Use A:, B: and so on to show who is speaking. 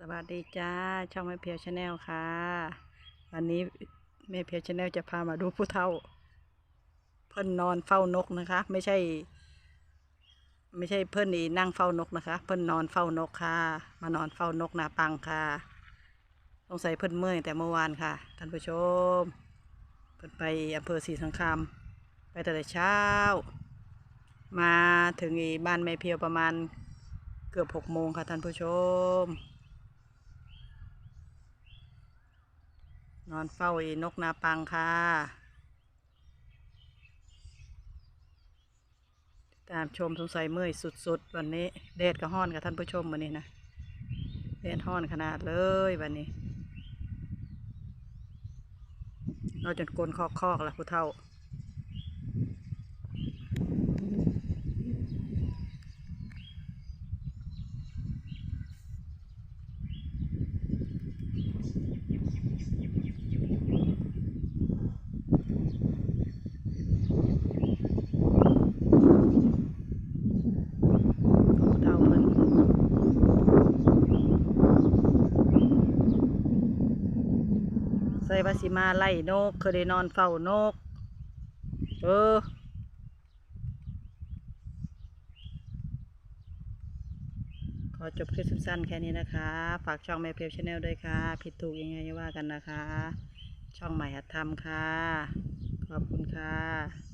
A: สวัสดีจ้า ช่องแม่เพียวชาแนลค่ะ วันนี้แม่เพียวชาแนลจะพามาดูผู้เฒ่า เพิ่นนอนเฝ้านกนะคะ ไม่ใช่ ไม่ใช่เพิ่นนี่นั่งเฝ้านกนะคะ เพิ่นนอนเฝ้านกค่ะ มานอนเฝ้านกนาปังค่ะสงสัยเพิ่นเมื่อยแต่เมื่อวานค่ะท่านผู้ชม เพิ่นไปอำเภอศรีสังคามไปแต่เช้า มาถึงอีบ้านแม่เพียวประมาณเกือบหกโมงค่ะท่านผู้ชม นอนเฝ้าอีนกนาปังค่ะ ตามชมสงสัยเมื่อยสุดๆ วันนี้แดดก็ห้อนกับท่านผู้ชมวันนี้นะแดดห้อนขนาดเลยวันนี้ เราจนกลนคอกคอกๆแล้วผู้เฒ่า ใส่ภาสิมาไล่นก เคยได้นอนเฝ้านก เออขอจบคลิปสั้นๆแค่นี้นะคะ ฝากช่องแม่เพียบชาแนลด้วยค่ะ ผิดถูกยังไงว่ากันนะคะ ช่องใหม่หัดทำค่ะ ขอบคุณค่ะ